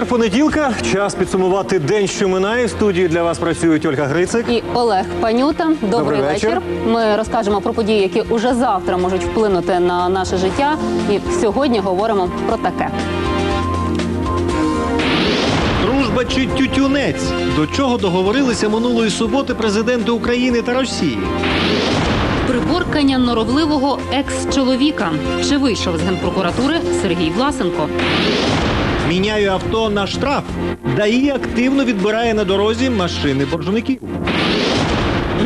Вечір понеділка. Час підсумувати день, що минає. В студії для вас працюють Ольга Грицик. і Олег Панюта. Добрий, Добрий вечір. вечір. Ми розкажемо про події, які уже завтра можуть вплинути на наше життя. І сьогодні говоримо про таке. Дружба чи тютюнець? До чого договорилися минулої суботи президенти України та Росії? Приборкання норовливого екс-чоловіка. Чи вийшов з генпрокуратури Сергій Власенко? Міняю авто на штраф. ДАІ активно відбирає на дорозі машини боржників.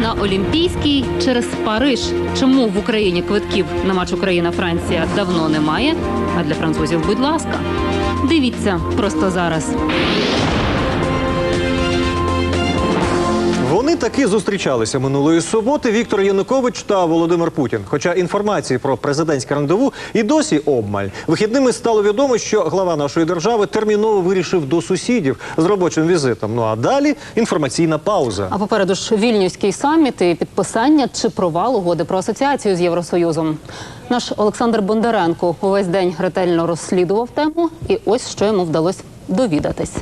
На Олімпійській через Париж. Чому в Україні квитків на матч Україна-Франція давно немає? А для французів, будь ласка, дивіться просто зараз. Вони таки зустрічалися минулої суботи. Віктор Янукович та Володимир Путін. Хоча інформації про президентське рандеву і досі обмаль. Вихідними стало відомо, що глава нашої держави терміново вирішив до сусідів з робочим візитом. Ну а далі інформаційна пауза. А попереду ж вільнюський саміт і підписання чи провал угоди про асоціацію з Євросоюзом. Наш Олександр Бондаренко увесь день ретельно розслідував тему, і ось що йому вдалося довідатись.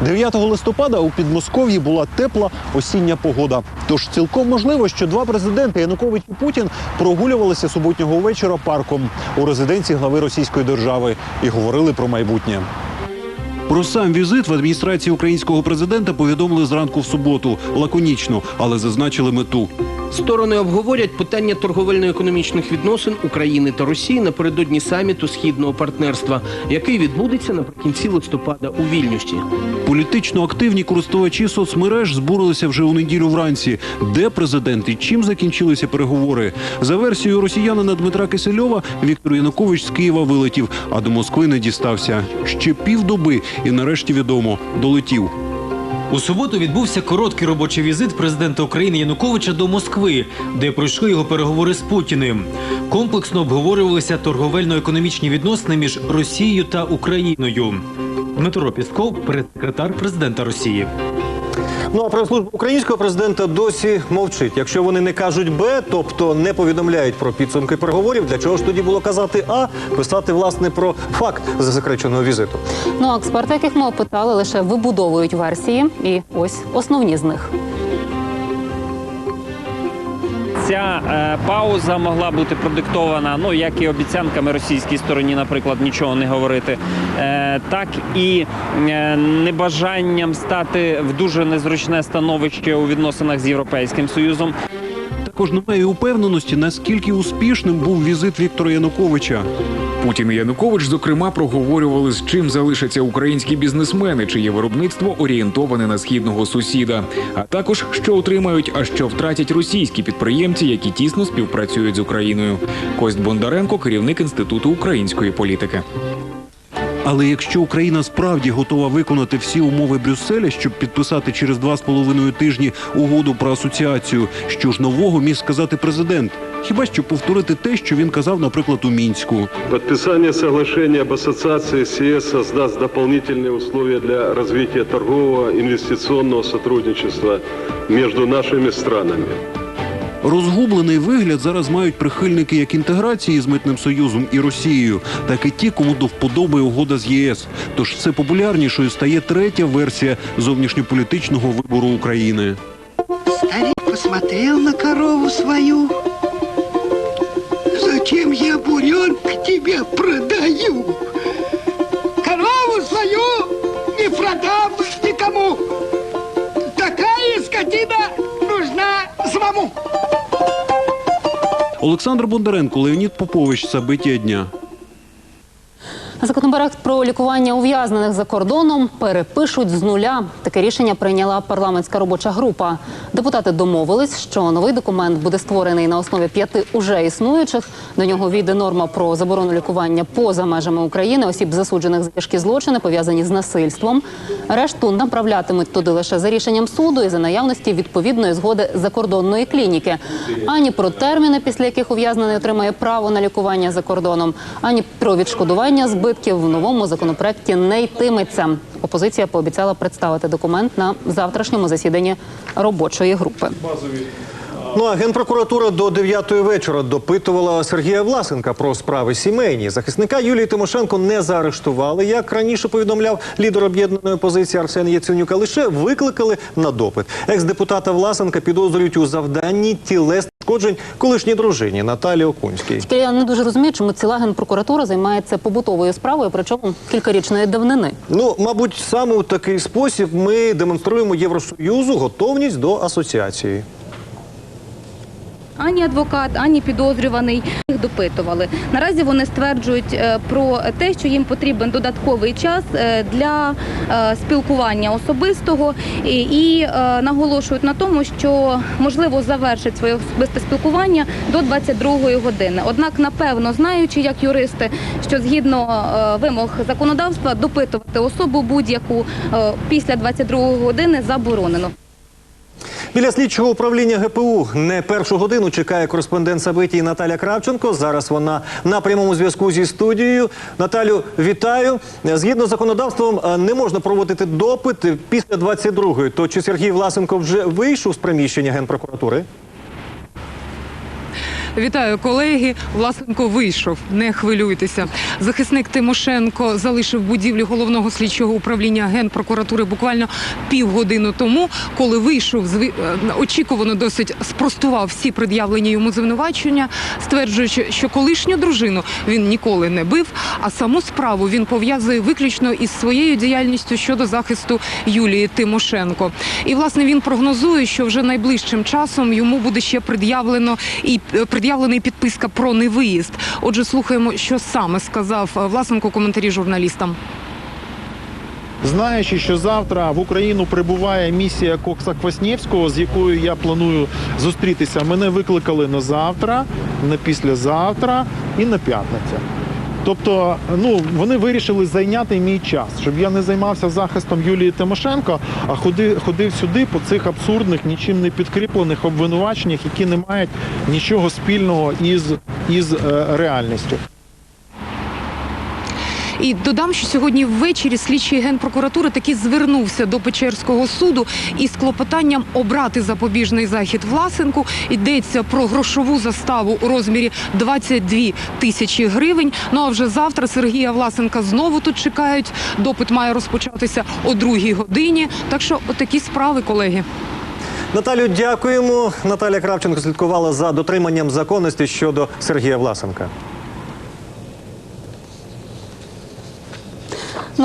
9 листопада у Підмосков'ї була тепла осіння погода. Тож цілком можливо, що два президенти Янукович і Путін прогулювалися суботнього вечора парком у резиденції глави Російської держави і говорили про майбутнє. Про сам візит в адміністрації українського президента повідомили зранку в суботу лаконічно, але зазначили мету. Сторони обговорять питання торговельно-економічних відносин України та Росії напередодні саміту східного партнерства, який відбудеться наприкінці листопада у Вільнюсі. Політично активні користувачі соцмереж збурилися вже у неділю вранці. Де президент і чим закінчилися переговори? За версією росіянина Дмитра Кисельова, Віктор Янукович з Києва вилетів, а до Москви не дістався. Ще півдоби, і нарешті відомо долетів. У суботу відбувся короткий робочий візит президента України Януковича до Москви, де пройшли його переговори з Путіним. Комплексно обговорювалися торговельно-економічні відносини між Росією та Україною. Дмитро Пісков, прес-секретар президента Росії. Ну а прес-служба українського президента досі мовчить. Якщо вони не кажуть Б, тобто не повідомляють про підсумки переговорів, для чого ж тоді було казати А, писати власне про факт засекреченого візиту. Ну а експерти, яких ми опитали, лише вибудовують версії, і ось основні з них. Ця е, пауза могла бути продиктована, ну як і обіцянками російській стороні, наприклад, нічого не говорити, е, так і е, небажанням стати в дуже незручне становище у відносинах з Європейським Союзом. Також немає упевненості, наскільки успішним був візит Віктора Януковича. Путін і Янукович, зокрема, проговорювали, з чим залишаться українські бізнесмени, чиє виробництво орієнтоване на східного сусіда, а також що отримають, а що втратять російські підприємці, які тісно співпрацюють з Україною. Кость Бондаренко, керівник інституту української політики. Але якщо Україна справді готова виконати всі умови Брюсселя, щоб підписати через два з половиною тижні угоду про асоціацію, що ж нового міг сказати президент? Хіба що повторити те, що він казав, наприклад, у мінську. Подписание соглашения об ассоциации с ЕС создаст дополнительные условия для развития торгового инвестиционного сотрудничества между нашими странами. Розгублений вигляд зараз мають прихильники як інтеграції з митним союзом і Росією, так і ті, кому до вподоби угода з ЄС. Тож все популярнішою стає третя версія зовнішньополітичного вибору України. Старик посмотрел на корову свою. Зачем я буренка тебе продаю? Корову свою не продам Олександр Бондаренко, Леонід Попович, Забиття дня. Законопроект про лікування ув'язнених за кордоном перепишуть з нуля. Таке рішення прийняла парламентська робоча група. Депутати домовились, що новий документ буде створений на основі п'яти уже існуючих. До нього війде норма про заборону лікування поза межами України осіб, засуджених за тяжкі злочини, пов'язані з насильством. Решту направлятимуть туди лише за рішенням суду і за наявності відповідної згоди закордонної клініки. Ані про терміни, після яких ув'язнений отримає право на лікування за кордоном, ані про відшкодування збитків в новому законопроекті не йтиметься. Опозиція пообіцяла представити документ на завтрашньому засіданні робочої групи. Ну а генпрокуратура до 9 вечора допитувала Сергія Власенка про справи сімейні. Захисника Юлії Тимошенко не заарештували, як раніше повідомляв лідер об'єднаної опозиції Арсен Яценюк, а лише викликали на допит. Екс-депутата Власенка підозрюють у завданні тілесних шкоджень колишній дружині Наталі Окунській. Тільки я не дуже розумію, чому ціла генпрокуратура займається побутовою справою, причому кількарічної давнини. Ну, мабуть, саме у такий спосіб ми демонструємо Євросоюзу готовність до асоціації. Ані адвокат, ані підозрюваний їх допитували. Наразі вони стверджують е, про те, що їм потрібен додатковий час е, для е, спілкування особистого і, наголошують на тому, що можливо завершить своє особисте спілкування до 22-ї години. Однак, напевно, знаючи, як юристи, що згідно вимог законодавства допитувати особу будь-яку після 22-ї години заборонено. Біля слідчого управління ГПУ не першу годину чекає кореспондент Сабитії Наталя Кравченко. Зараз вона на прямому зв'язку зі студією. Наталю, вітаю. Згідно з законодавством, е, не можна проводити допит після 22-ї. То чи Сергій Власенко вже вийшов з приміщення генпрокуратури? Вітаю, колеги. Власенко вийшов. Не хвилюйтеся. Захисник Тимошенко залишив будівлю головного слідчого управління генпрокуратури буквально півгодини тому, коли вийшов е, очікувано досить спростував всі пред'явлені йому звинувачення, стверджуючи, що колишню дружину він ніколи не бив, а саму справу він пов'язує виключно із своєю діяльністю щодо захисту Юлії Тимошенко. І власне він прогнозує, що вже найближчим часом йому буде ще пред'явлено і е, пред'явлена підписка про невиїзд. Отже, слухаємо, що саме сказав е, Власенко коментарі журналістам. Знаючи, що завтра в Україну прибуває місія Кокса Кваснєвського, з якою я планую зустрітися, мене викликали на завтра, на післязавтра і на п'ятницю. Тобто, ну вони вирішили зайняти мій час, щоб я не займався захистом Юлії Тимошенко, а ходив, ходив сюди по цих абсурдних, нічим не підкріплених обвинуваченнях, які не мають нічого спільного із, із е, реальністю. І додам, що сьогодні ввечері слідчий генпрокуратури таки звернувся до Печерського суду із клопотанням обрати запобіжний захід Власенку. Йдеться про грошову заставу у розмірі 22 тисячі гривень. Ну а вже завтра Сергія Власенка знову тут чекають. Допит має розпочатися о другій годині. Так що, отакі справи, колеги. Наталю, дякуємо. Наталя Кравченко слідкувала за дотриманням законності щодо Сергія Власенка.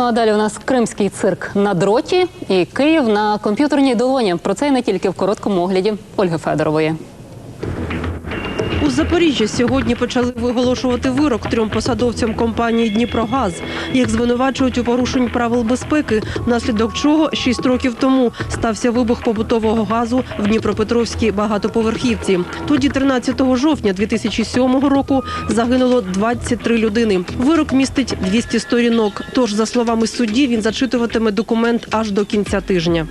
Ну а далі у нас кримський цирк на дроті і Київ на комп'ютерній долоні. Про це і не тільки в короткому огляді Ольги Федорової. У Запоріжжі сьогодні почали виголошувати вирок трьом посадовцям компанії Дніпрогаз. Їх звинувачують у порушенні правил безпеки, внаслідок чого шість років тому стався вибух побутового газу в Дніпропетровській багатоповерхівці. Тоді, 13 жовтня 2007 року, загинуло 23 людини. Вирок містить 200 сторінок. Тож, за словами судді, він зачитуватиме документ аж до кінця тижня.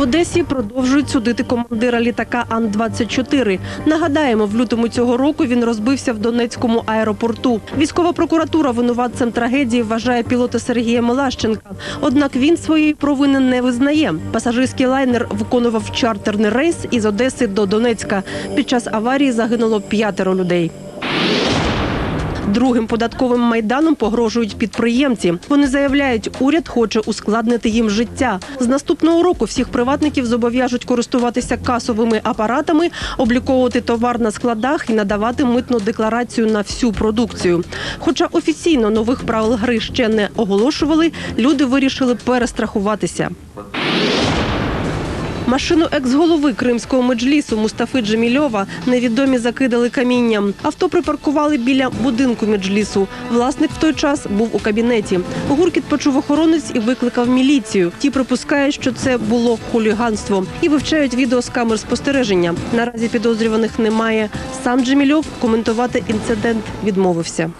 Одесі продовжують судити командира літака Ан-24. Нагадаємо, в лютому цього року він розбився в Донецькому аеропорту. Військова прокуратура винуватцем трагедії вважає пілота Сергія Мелащенка. Однак він своєї провини не визнає. Пасажирський лайнер виконував чартерний рейс із Одеси до Донецька. Під час аварії загинуло п'ятеро людей. Другим податковим майданом погрожують підприємці. Вони заявляють, уряд хоче ускладнити їм життя. З наступного року всіх приватників зобов'яжуть користуватися касовими апаратами, обліковувати товар на складах і надавати митну декларацію на всю продукцію. Хоча офіційно нових правил гри ще не оголошували, люди вирішили перестрахуватися. Машину екс-голови кримського меджлісу Мустафи Джемільова невідомі закидали камінням. Авто припаркували біля будинку меджлісу. Власник в той час був у кабінеті. Гуркіт почув охоронець і викликав міліцію. Ті припускають, що це було хуліганство і вивчають відео з камер спостереження. Наразі підозрюваних немає. Сам Джемільов коментувати інцидент відмовився.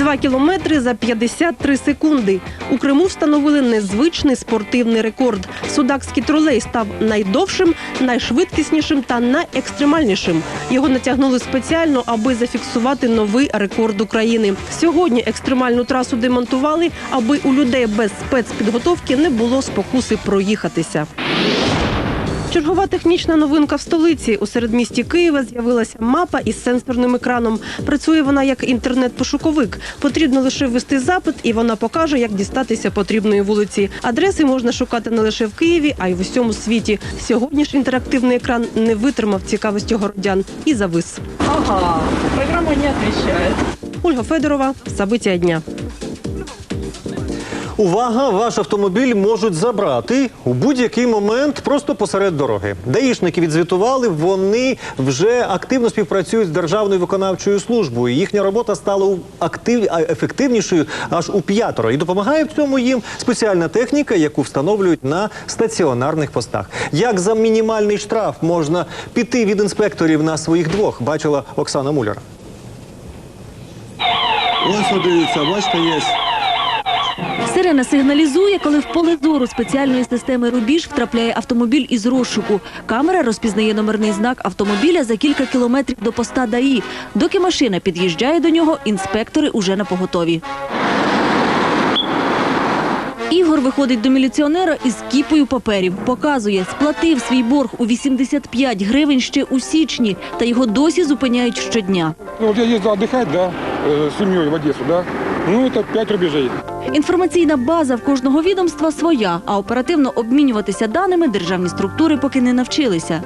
Два кілометри за 53 секунди. У Криму встановили незвичний спортивний рекорд. Судакський тролей став найдовшим, найшвидкіснішим та найекстремальнішим. Його натягнули спеціально, аби зафіксувати новий рекорд України. Сьогодні екстремальну трасу демонтували, аби у людей без спецпідготовки не було спокуси проїхатися. Чергова технічна новинка в столиці. У середмісті Києва з'явилася мапа із сенсорним екраном. Працює вона як інтернет-пошуковик. Потрібно лише ввести запит, і вона покаже, як дістатися потрібної вулиці. Адреси можна шукати не лише в Києві, а й в усьому світі. Сьогодні ж інтерактивний екран не витримав цікавості городян і завис. Ага, программа не отвечает. Ольга Федорова, Сабиття дня. Увага! Ваш автомобіль можуть забрати у будь-який момент просто посеред дороги. Даїшники відзвітували, вони вже активно співпрацюють з державною виконавчою службою. Їхня робота стала актив... ефективнішою аж у п'ятеро. І допомагає в цьому їм спеціальна техніка, яку встановлюють на стаціонарних постах. Як за мінімальний штраф можна піти від інспекторів на своїх двох, бачила Оксана Муляр. Ось дивіться, бачите, є. Сирена сигналізує, коли в поле зору спеціальної системи «Рубіж» втрапляє автомобіль із розшуку. Камера розпізнає номерний знак автомобіля за кілька кілометрів до поста ДАІ. Доки машина під'їжджає до нього, інспектори уже на поготові. Ігор виходить до міліціонера із кіпою паперів. Показує, сплатив свій борг у 85 гривень ще у січні, та його досі зупиняють щодня. Ну, я ездил отдыхать, да, э, с семьей в Одессу, да. Ну, это 5 рубежей. Інформаційна база в кожного відомства своя, а оперативно обмінюватися даними державні структури поки не навчилися.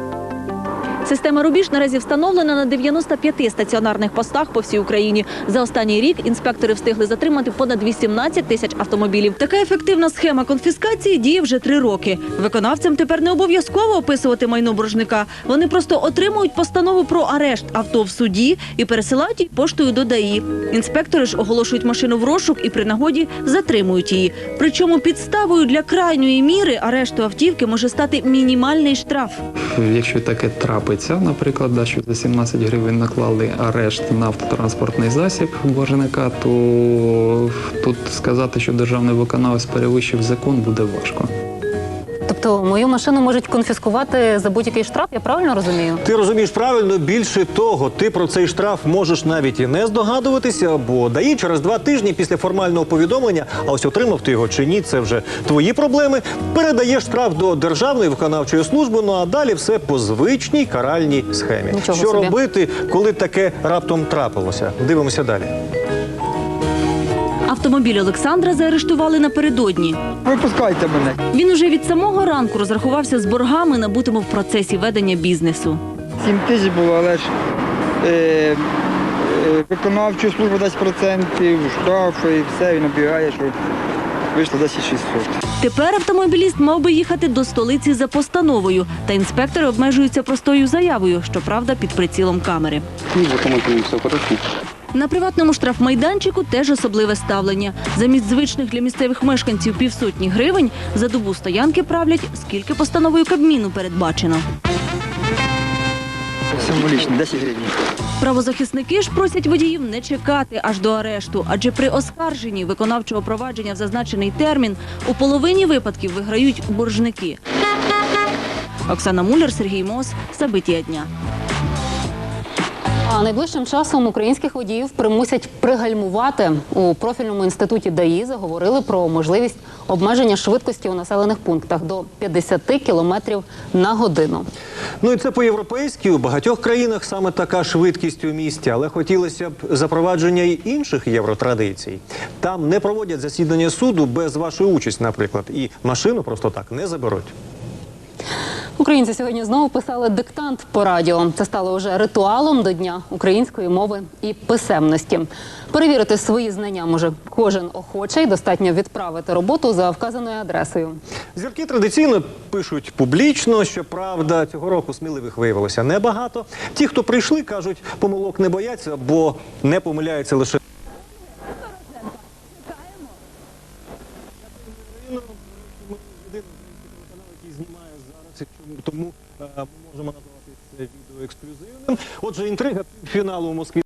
Система «Рубіж» наразі встановлена на 95 стаціонарних постах по всій Україні. За останній рік інспектори встигли затримати понад 18 тисяч автомобілів. Така ефективна схема конфіскації діє вже три роки. Виконавцям тепер не обов'язково описувати майно боржника. Вони просто отримують постанову про арешт авто в суді і пересилають її поштою до ДАІ. Інспектори ж оголошують машину в розшук і при нагоді затримують її. Причому підставою для крайньої міри арешту автівки може стати мінімальний штраф. Якщо таке трапиться, наприклад, да, що за 17 гривень наклали арешт на автотранспортний засіб боржника, то тут сказати, що державний виконавець перевищив закон, буде важко. Тобто мою машину можуть конфіскувати за будь-який штраф, я правильно розумію? Ти розумієш правильно, більше того, ти про цей штраф можеш навіть і не здогадуватися, бо ДАІ через два тижні після формального повідомлення, а ось отримав ти його чи ні, це вже твої проблеми. Передаєш штраф до державної виконавчої служби. Ну а далі все по звичній каральній схемі. Нічого Що собі. робити, коли таке раптом трапилося? Дивимося далі. Автомобіль Олександра заарештували напередодні. Випускайте мене. Він уже від самого ранку розрахувався з боргами, набутими в процесі ведення бізнесу. 7 тисяч було, але ж е, е, виконавчу службу дасть процентів, штрафи і все, він обігає, що вийшло 10 600. Тепер автомобіліст мав би їхати до столиці за постановою, та інспектори обмежуються простою заявою, щоправда, під прицілом камери. Ну, автомобіль все хорошо. На приватному штрафмайданчику теж особливе ставлення. Замість звичних для місцевих мешканців півсотні гривень за добу стоянки правлять, скільки постановою Кабміну передбачено. Символічно, 10 гривень. Правозахисники ж просять водіїв не чекати аж до арешту, адже при оскарженні виконавчого провадження в зазначений термін у половині випадків виграють боржники. Оксана Муляр, Сергій Мос, Забиття дня. А найближчим часом українських водіїв примусять пригальмувати. У профільному інституті ДАІ заговорили про можливість обмеження швидкості у населених пунктах до 50 кілометрів на годину. Ну і це по-європейськи. У багатьох країнах саме така швидкість у місті, але хотілося б запровадження й інших євротрадицій. Там не проводять засідання суду без вашої участі, наприклад, і машину просто так не заберуть. Українці сьогодні знову писали диктант по радіо. Це стало вже ритуалом до дня української мови і писемності. Перевірити свої знання може кожен охочий. Достатньо відправити роботу за вказаною адресою. Зірки традиційно пишуть публічно. Щоправда, цього року сміливих виявилося небагато. Ті, хто прийшли, кажуть, помилок не бояться, бо не помиляються лише. Тому е, ми можемо назвати це відео ексклюзивним. Отже, інтрига фіналу у Москві.